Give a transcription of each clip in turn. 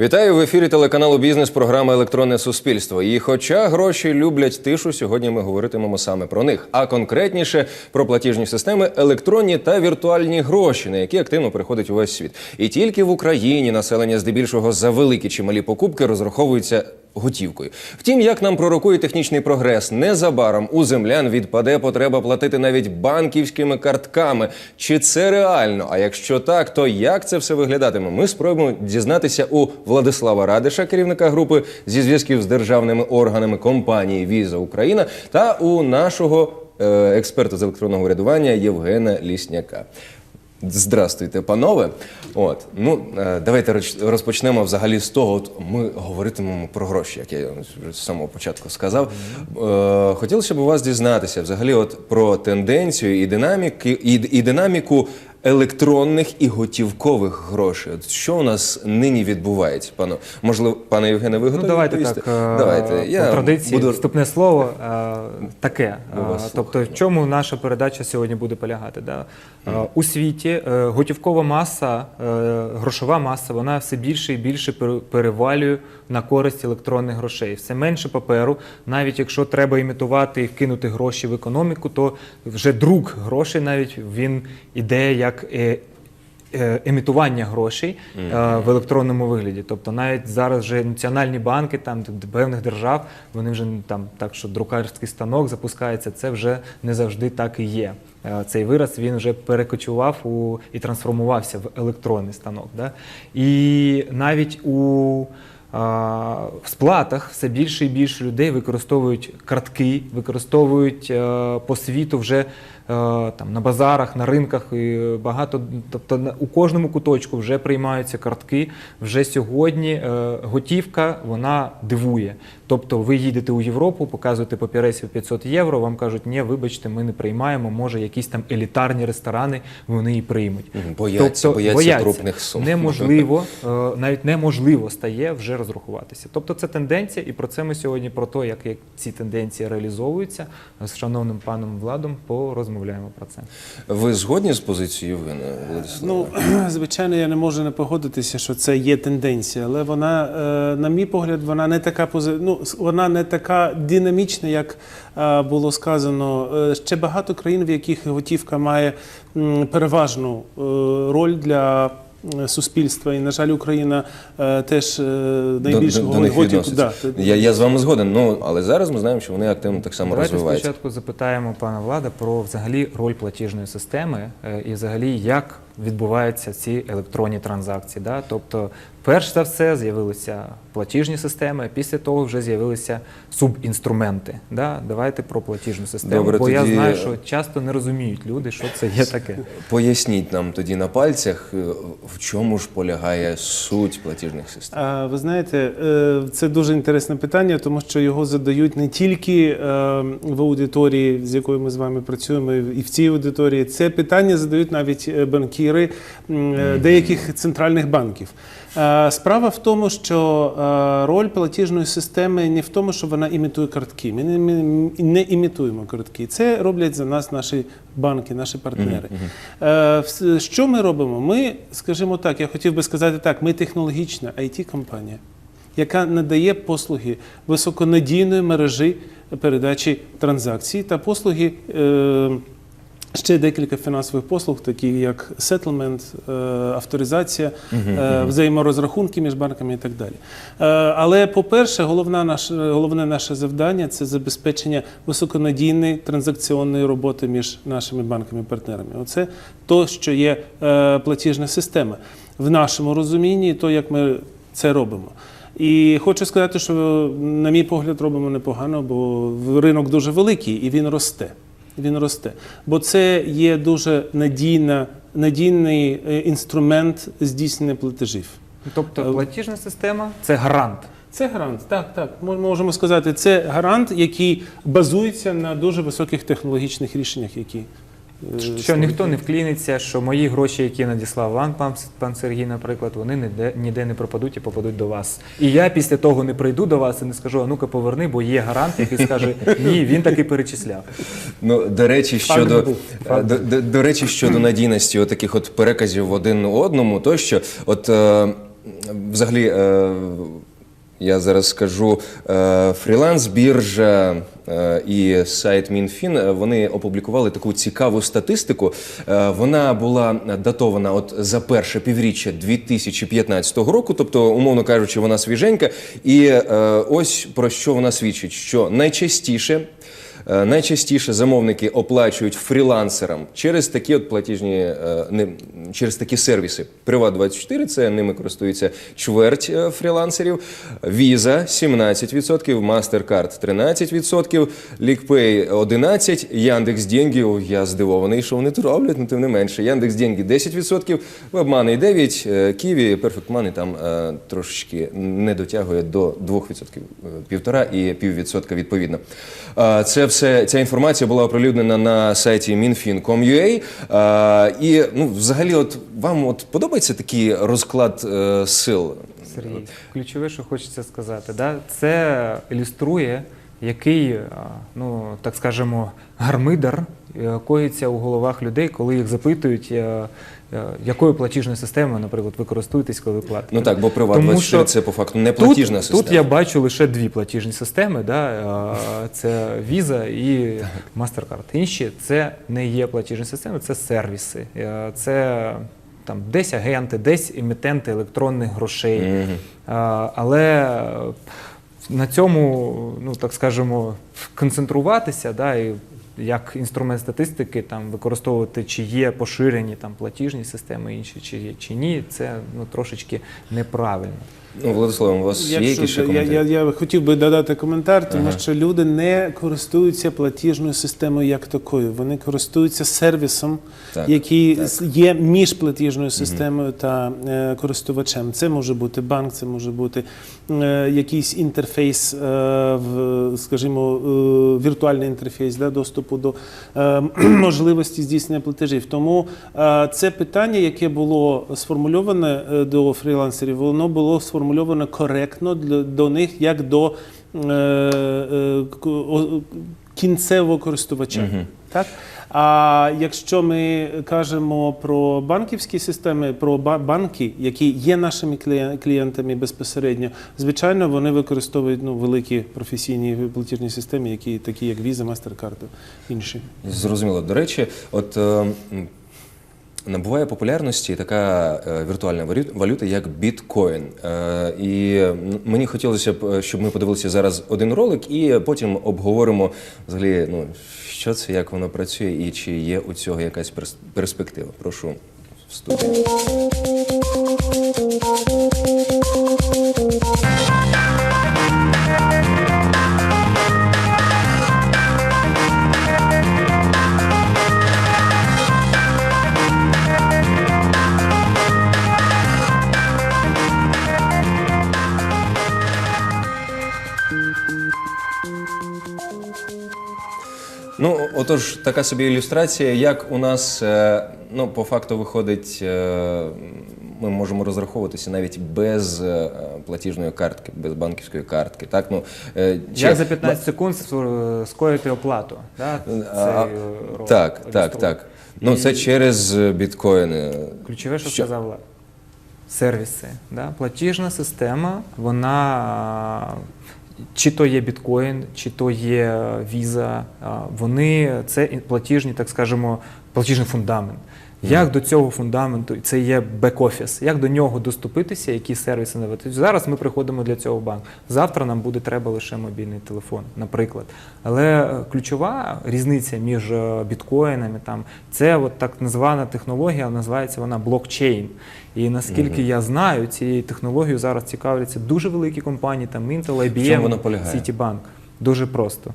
Вітаю в ефірі телеканалу Бізнес. Програма Електронне суспільство. І хоча гроші люблять тишу, сьогодні ми говоритимемо саме про них, а конкретніше про платіжні системи, електронні та віртуальні гроші, на які активно приходить увесь світ. І тільки в Україні населення здебільшого за великі чи малі покупки розраховується готівкою. Втім, як нам пророкує технічний прогрес, незабаром у землян відпаде потреба платити навіть банківськими картками. Чи це реально? А якщо так, то як це все виглядатиме? Ми спробуємо дізнатися у Владислава Радиша, керівника групи зі зв'язків з державними органами компанії Віза Україна, та у нашого е, експерта з електронного урядування Євгена Лісняка. Здрастуйте, панове. От ну е, давайте розпочнемо взагалі з того. От ми говоритимемо про гроші, як я вже з самого початку сказав. Е, хотілося б у вас дізнатися взагалі, от про тенденцію і динаміки, і, і динаміку електронних і готівкових грошей. От що у нас нині відбувається, пане? Можливо, пане Євгене, ви готові Ну, давайте відповісти? так. е, Давайте. Я по традиції буду вступне слово е, таке. Е, Тобто, в чому наша передача сьогодні буде полягати? Да? У світі готівкова маса, грошова маса, вона все більше і більше пере- перевалює на користь електронних грошей. Все менше паперу. Навіть якщо треба імітувати і вкинути гроші в економіку, то вже друк грошей навіть він іде як. Е, е, емітування грошей е, в електронному вигляді. Тобто навіть зараз вже національні банки там певних держав, вони вже там так, що друкарський станок запускається, це вже не завжди так і є. Цей вираз він вже перекочував у і трансформувався в електронний станок. Да? І навіть у в сплатах все більше і більше людей використовують картки, використовують по світу вже там на базарах, на ринках і багато. Тобто у кожному куточку вже приймаються картки. Вже сьогодні е, готівка вона дивує. Тобто, ви їдете у Європу, показуєте папірець в 500 євро. Вам кажуть, ні, вибачте, ми не приймаємо. Може, якісь там елітарні ресторани вони і приймуть. Мгм, бояться, бояться крупних сум. Неможливо, е, навіть неможливо стає вже розрахуватися. Тобто це тенденція, і про це ми сьогодні, про те, як, як ці тенденції реалізовуються, з шановним паном Владом порозмовляємо про це. Ви згодні з позицією Євгена Владислава? Ну, звичайно, я не можу не погодитися, що це є тенденція, але вона, е, на мій погляд, вона не така пози... ну, вона не така динамічна, як е, було сказано. Е, Ще багато країн, в яких готівка має переважну роль для. Е, Суспільства і на жаль, Україна е, теж е, найбільш до, до, до них відноситься. Да, я, я з вами згоден. Ну але зараз ми знаємо, що вони активно так само Давайте розвиваються. спочатку запитаємо пана Влада про взагалі роль платіжної системи і взагалі як відбуваються ці електронні транзакції. Да? Тобто, перш за все, з'явилися платіжні системи, а після того вже з'явилися субінструменти. Да? Давайте про платіжну систему, Добре, бо я знаю, що часто не розуміють люди, що це є таке. Поясніть нам тоді на пальцях, е, в чому ж полягає суть платіжних систем. А, Ви знаєте, е, це дуже інтересне питання, тому що його задають не тільки е, в аудиторії, з якою ми з вами працюємо, і в цій аудиторії. Це питання задають навіть е, банкіри е, деяких центральних банків. Е, Справа в тому, що е, роль платіжної системи не в тому, що вона імітує картки. Ми не, імі- не імітуємо картки. Це роблять за нас наші банки, наші партнери. Що ми робимо? Ми, скажімо так, я хотів би сказати так, ми технологічна IT-компанія, яка надає послуги високонадійної мережі передачі транзакцій та послуги. Е, Ще декілька фінансових послуг, такі як сетлмент, авторизація, е, взаєморозрахунки між банками і так далі. Е, Але, по-перше, головне наше завдання це забезпечення високонадійної транзакціонної роботи між нашими банками-партнерами. Оце то, що є е, платіжна система. В нашому розумінні, то як ми це робимо. І хочу сказати, що, на мій погляд, робимо непогано, бо ринок дуже великий і він росте. Він росте. Бо це є дуже надійна, надійний е, інструмент здійснення платежів. Тобто, платіжна система це гарант. Це гарант, так, так. Ми можемо сказати, це гарант, який базується на дуже високих технологічних рішеннях, які е, Що ніхто не вкліниться, що мої гроші, які надіслав вам пан, пан Сергій, наприклад, вони ніде, ніде не пропадуть і попадуть до вас. І я після того не прийду до вас і не скажу, а ну-ка поверни, бо є гарант, який скаже, ні, він таки перечисляв. Ну, до речі, щодо е, до, до, до речі, щодо надійності таких от переказів в один одному, то що от. Е, взагалі, е, я зараз скажу, е, фріланс, біржа і сайт Мінфін е, вони опублікували таку цікаву статистику. Е, Вона була датована от за перше півріччя 2015 року, тобто, умовно кажучи, вона свіженька. І е, ось про що вона свідчить: що найчастіше. Е, Найчастіше замовники оплачують фрілансерам через такі от платіжні е, не через такі сервіси. Приват 24 це ними користується чверть е, фрілансерів. Visa 17%, MasterCard 13%, LickPay 11%, Яндекс Деньги. Я здивований, що вони тут роблять, але тим не менше. Яндекс Деньги 10%, WebMoney 9%, е, Kiwi, там е, трошечки не дотягує до 2%, е, півтора і піввідсотка відповідно. Е, Це все ця інформація була оприлюднена на сайті. Е, І ну, взагалі, от вам от подобається такий розклад е, сил? Сергій, ключове, що хочеться сказати, да? це ілюструє, який, ну так скажемо, гармидар е, коїться у головах людей, коли їх запитують, е, е, якою платіжною системою, наприклад, ви користуєтесь, коли ви платите. Ну так, бо приват 24 це по факту не платіжна тут, система. Тут я бачу лише дві платіжні системи: да? е, це Visa і MasterCard. Інші це не є платіжні системи, це сервіси. Е, Це там десь агенти, десь емітенти електронних грошей. А, Але на цьому, ну так скажемо, концентруватися, да, і як інструмент статистики там використовувати, чи є поширені там платіжні системи інші, чи, є- чи ні, це ну трошечки неправильно. Ну, Владислав, у вас є якісь ще я, коментарі? я, я хотів би додати коментар, тому Ага. що люди не користуються платіжною системою як такою. Вони користуються сервісом, Так, який так. є між платіжною системою та е, користувачем. Це може бути банк, це може бути е, якийсь інтерфейс, е, в, скажімо, е, віртуальний інтерфейс да, доступу до е, можливості здійснення платежів. Тому е, це питання, яке було сформульоване е, до фрілансерів, воно було сформульоване коректно для, до них як до е, е, кінцевого користувача. Так? А якщо ми кажемо про банківські системи, про ба- банки, які є нашими клієнтами безпосередньо, звичайно, вони використовують ну, великі професійні платіжні системи, які такі як Visa, MasterCard, інші. Зрозуміло. До речі, от е, м, набуває популярності така е, віртуальна валюта, як біткоін. Е, і мені хотілося б, е, щоб ми подивилися зараз один ролик, і потім обговоримо взагалі, ну що це, як воно працює, і чи є у цього якась перс- перспектива. Прошу в отож, така собі ілюстрація, як у нас е, ну, по факту виходить, е, ми можемо розраховуватися навіть без е, платіжної картки, без банківської картки. Так? Ну, чи- Як за 15 секунд скоїти оплату? Да? А, Цей, ролик так, так, так. Ну, це через біткоїни. Ключове, що, Що? сказав Влад. Сервіси. Да? Платіжна система, вона чи то є біткоін, чи то є віза, вони це платіжні, так скажемо, платіжний фундамент. Як до цього фундаменту, це є бек-офіс, як до нього доступитися, які сервіси надавати. Зараз ми приходимо для цього в банк. Завтра нам буде треба лише мобільний телефон, наприклад. Але е, ключова різниця між е, біткоїнами там це от так звана технологія, називається вона блокчейн. І наскільки я знаю, цією технологією зараз цікавляться дуже великі компанії, там Intel, IBM? Citibank. Дуже просто.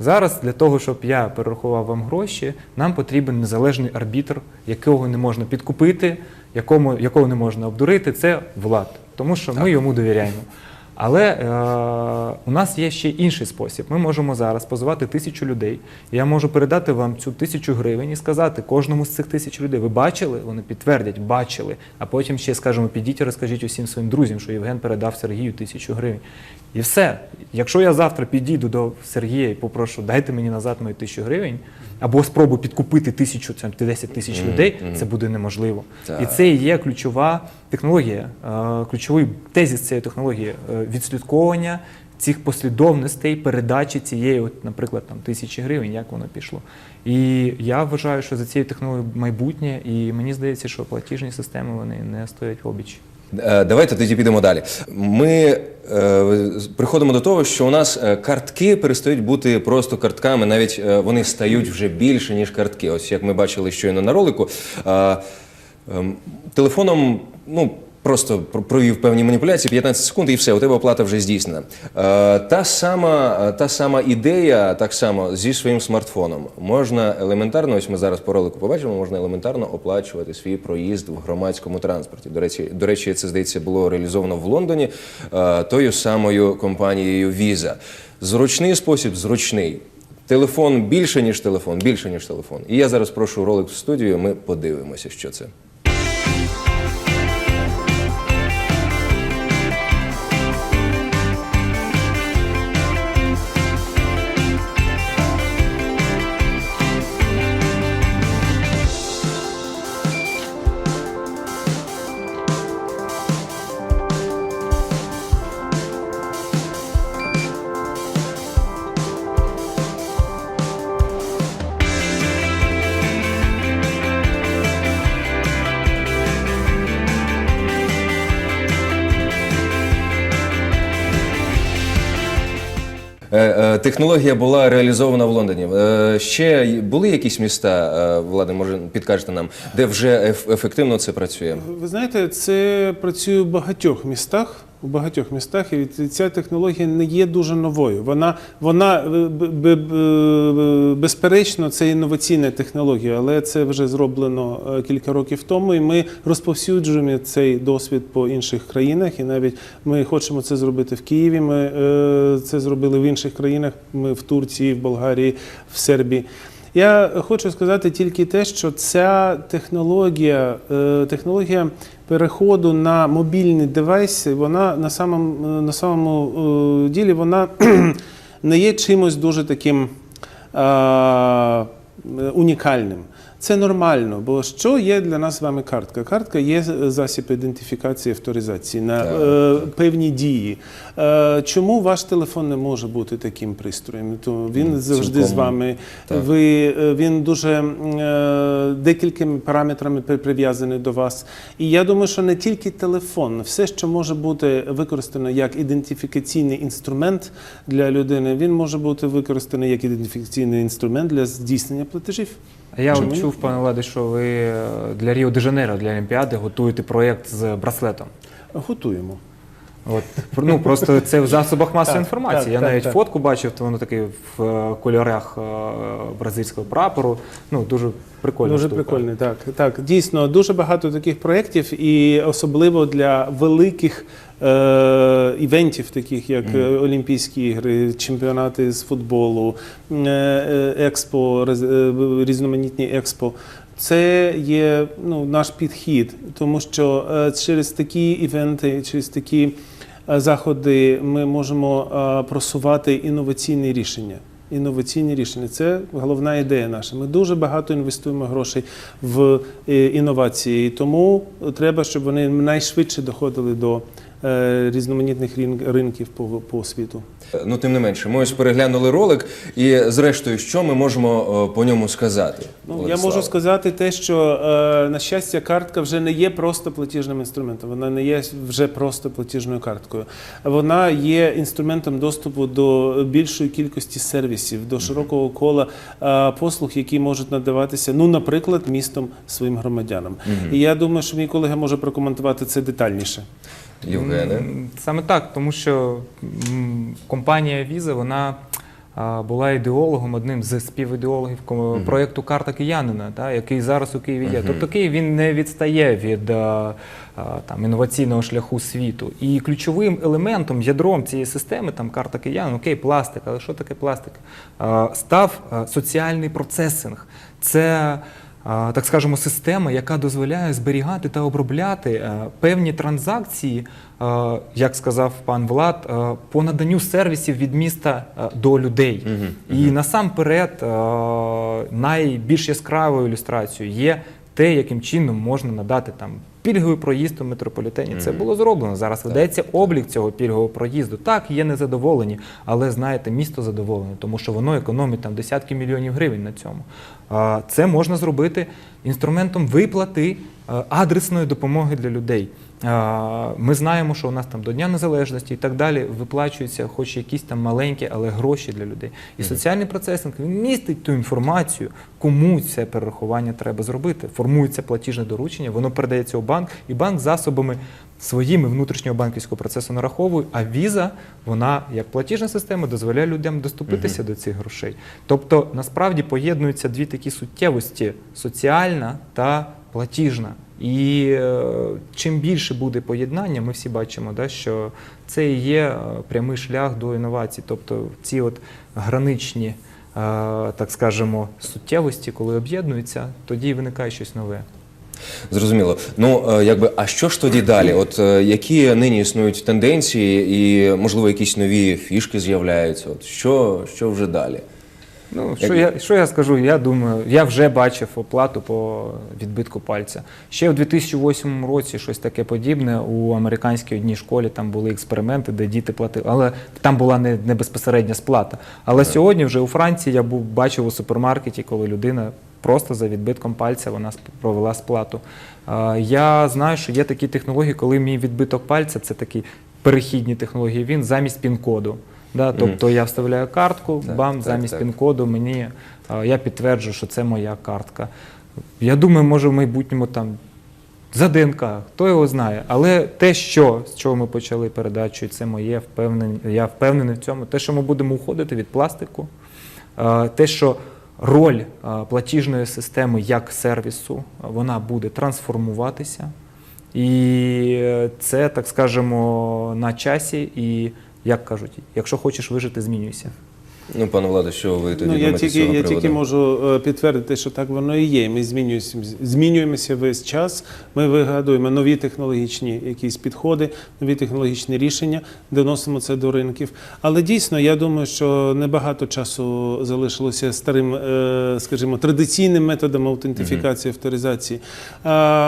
Зараз для того, щоб я перерахував вам гроші, нам потрібен незалежний арбітр, якого не можна підкупити, якому, якого не можна обдурити. Це влад, тому що ми йому довіряємо. Але е, у нас є ще інший спосіб. Ми можемо зараз позивати тисячу людей. Я можу передати вам цю тисячу гривень і сказати кожному з цих тисяч людей. Ви бачили? Вони підтвердять, бачили. А потім ще скажемо, підіть і розкажіть усім своїм друзям, що Євген передав Сергію тисячу гривень. І все. Якщо я завтра підійду до Сергія і попрошу, дайте мені назад мою тисячу гривень, або спробу підкупити тисячу це 10 тисяч людей, це буде неможливо. І це і є ключова технологія, е, ключовий тезіс цієї технології е, відслідковування цих послідовностей передачі цієї, от, наприклад, там тисячі гривень, як воно пішло. І я вважаю, що за цією технологією майбутнє, і мені здається, що платіжні системи вони не стоять в обічі. Е, Давайте тоді підемо далі. Ми е, приходимо до того, що у нас е, картки перестають бути просто картками, навіть е, вони стають вже більше, ніж картки. Ось як ми бачили щойно на ролику. Е, е, телефоном, ну. Просто провів певні маніпуляції, 15 секунд, і все, у тебе оплата вже здійснена. Е, та, сама, е, та сама ідея, так само зі своїм смартфоном. Можна елементарно, ось ми зараз по ролику побачимо, можна елементарно оплачувати свій проїзд в громадському транспорті. До речі, до речі, це здається було реалізовано в Лондоні е, тою самою компанією Visa. Зручний спосіб, зручний. Телефон більше, ніж телефон, більше, ніж телефон. І я зараз прошу ролик в студію, ми подивимося, що це. Технологія була реалізована в Лондоні. Е, Ще були якісь міста, е, Влади, може підкажете нам, де вже еф- ефективно це працює? Ви знаєте, це працює в багатьох містах. У багатьох містах і ця технологія не є дуже новою. Вона, вона е, б- безперечно, це інноваційна технологія, але це вже зроблено е, кілька років тому, і ми розповсюджуємо цей досвід по інших країнах. І навіть ми хочемо це зробити в Києві. Ми е, це зробили в інших країнах. Ми в Турції, в Болгарії, в Сербії. Я хочу сказати тільки те, що ця технологія, е, технологія переходу на мобільні девайси, вона на самому, на самому е, ділі вона не є чимось дуже таким е, унікальним. Це нормально, бо що є для нас з вами картка? Картка є засіб ідентифікації авторизації на Так, е, певні дії. Е, чому ваш телефон не може бути таким пристроєм? То він М, завжди з вами. так. Ви, е, він дуже е, декількими параметрами при- прив'язаний до вас. І я думаю, що не тільки телефон, все, що може бути використано як ідентифікаційний інструмент для людини, він може бути використаний як ідентифікаційний інструмент для здійснення платежів. Я Чому чув, пане Ладе, що ви е, для Ріо де Жанейро, для Олімпіади готуєте проєкт з браслетом. Готуємо. От ну просто це в засобах масової Так, інформації. так, Я так, навіть так. фотку бачив, то воно таке в е, кольорах е, бразильського прапору. Ну дуже прикольно. Дуже прикольний, так. Так, дійсно, дуже багато таких проєктів, і особливо для великих е, івентів, таких як е, Олімпійські ігри, чемпіонати з футболу, е, е, експо, роз- е, різноманітні експо. Це є ну, наш підхід, тому що е, через такі івенти, через такі заходи ми можемо е, просувати інноваційні рішення. Інноваційні рішення це головна ідея наша. Ми дуже багато інвестуємо грошей в е, інновації, тому треба, щоб вони найшвидше доходили до е, різноманітних рин- ринків по, по світу. Ну, тим не менше, ми ось переглянули ролик, і зрештою, що ми можемо е, по ньому сказати? Ну, я можу сказати те, що е, на щастя, картка вже не є просто платіжним інструментом. Вона не є вже просто платіжною карткою. Вона є інструментом доступу до більшої кількості сервісів, до широкого кола е, послуг, які можуть надаватися, ну, наприклад, містом своїм громадянам. І я думаю, що мій колега може прокоментувати це детальніше. Євгене. Саме так, тому що компанія Visa, вона була ідеологом, одним з співідеологів проєкту Карта киянина, та, який зараз у Києві є. Тобто Київ він не відстає від там, інноваційного шляху світу. І ключовим елементом, ядром цієї системи, там карта киянина, окей, пластик, але що таке пластик? Став соціальний процесинг. Це так скажемо, система, яка дозволяє зберігати та обробляти е, певні транзакції, е, як сказав пан Влад, е, по наданню сервісів від міста до людей. І насамперед е, найбільш яскравою ілюстрацією є те, яким чином можна надати там пільговий проїзд у метрополітені. Це було зроблено. Зараз ведеться облік цього пільгового проїзду. Так, є незадоволені, але знаєте, місто задоволене, тому що воно економить там десятки мільйонів гривень на цьому. Це можна зробити інструментом виплати е, адресної допомоги для людей. Ми знаємо, що у нас там до Дня Незалежності і так далі виплачуються хоч якісь там маленькі, але гроші для людей. І соціальний процесинг він містить ту інформацію, кому це перерахування треба зробити. Формується платіжне доручення, воно передається у банк, і банк засобами своїми внутрішнього банківського процесу нараховує, а віза, вона як платіжна система дозволяє людям доступитися до цих грошей. Тобто насправді поєднуються дві такі суттєвості: соціальна та платіжна. І е, чим більше буде поєднання, ми всі бачимо, да, що це і є е, прямий шлях до інновацій. Тобто ці от граничні, е, так скажемо, суттєвості, коли об'єднуються, тоді виникає щось нове. Зрозуміло. Ну якби, а що ж тоді далі? От які нині існують тенденції, і можливо якісь нові фішки з'являються? От що, що вже далі? Ну, що я, що я скажу? Я думаю, я вже бачив оплату по відбитку пальця. Ще в 2008 році щось таке подібне у американській одній школі там були експерименти, де діти платили, але там була не, не безпосередня сплата. Але сьогодні вже у Франції я був бачив у супермаркеті, коли людина просто за відбитком пальця вона провела сплату. Я знаю, що є такі технології, коли мій відбиток пальця це такі перехідні технології. Він замість пін-коду. Да, тобто я вставляю картку, Так, бам, так, замість пін-коду мені я підтверджую, що це моя картка. Я думаю, може в майбутньому там за ДНК, хто його знає. Але те, що з чого ми почали передачу, і це моє впевнений, я впевнений в цьому. Те, що ми будемо уходити від пластику, те, що роль платіжної системи як сервісу, вона буде трансформуватися. І е, це, так скажемо, на часі. І як кажуть, якщо хочеш вижити, змінюйся. Ну, пане Владе, що ви тоді Ну, я з тільки, цього я тільки можу е, підтвердити, що так воно і є. Ми змінюємося, змінюємося весь час. Ми вигадуємо нові технологічні якісь підходи, нові технологічні рішення, доносимо це до ринків. Але дійсно, я думаю, що небагато часу залишилося старим, е, скажімо, традиційним методом аутентифікації, авторизації.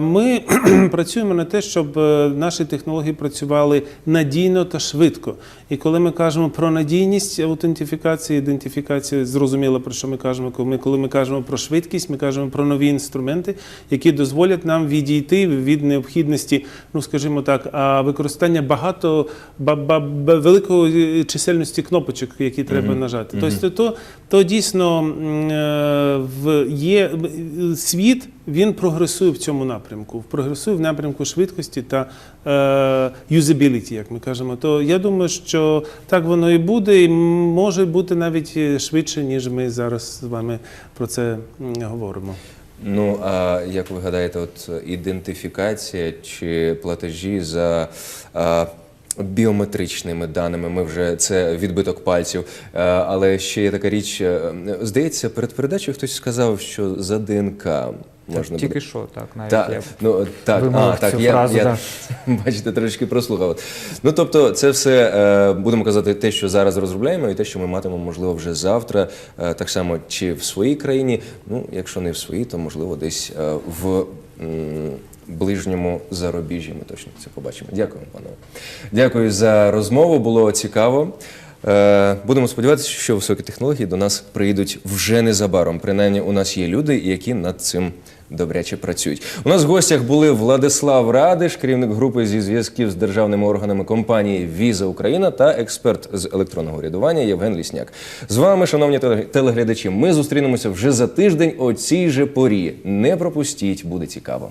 Ми працюємо на те, щоб е, наші технології працювали надійно та швидко. І коли ми кажемо про надійність аутентифікації, ідентифікації, зрозуміло про що ми кажемо. Коли ми, коли ми кажемо про швидкість, ми кажемо про нові інструменти, які дозволять нам відійти від необхідності, ну скажімо так, використання багато ба, великої чисельності кнопочок, які треба нажати. Тобто, то, то дійсно е, в є світ. Він прогресує в цьому напрямку, прогресує в напрямку швидкості та е, юзабіліті, як ми кажемо. То я думаю, що так воно і буде, і може бути навіть е, швидше, ніж ми зараз з вами про це говоримо. Ну, а як ви гадаєте, от ідентифікація чи платежі за біометричними даними, ми вже це відбиток пальців. Але ще є така річ, е, здається, перед передачею хтось сказав, що за ДНК можна Тільки буде. що так, навіть Так, я ну так, а, так, цю я, фразу, я да. бачите, трошки прослухав. Ну тобто, це все е, будемо казати, те, що зараз розробляємо, і те, що ми матимемо, можливо, вже завтра, е, так само чи в своїй країні. Ну, якщо не в своїй, то можливо десь е, в. Ближньому зарубіжжі ми точно це побачимо. Дякую, панове. Дякую за розмову. Було цікаво. Е, Будемо сподіватися, що високі технології до нас прийдуть вже незабаром. Принаймні, у нас є люди, які над цим добряче працюють. У нас в гостях були Владислав Радиш, керівник групи зі зв'язків з державними органами компанії Віза Україна та експерт з електронного урядування Євген Лісняк. З вами, шановні теле- телеглядачі, ми зустрінемося вже за тиждень о цій же порі. Не пропустіть, буде цікаво.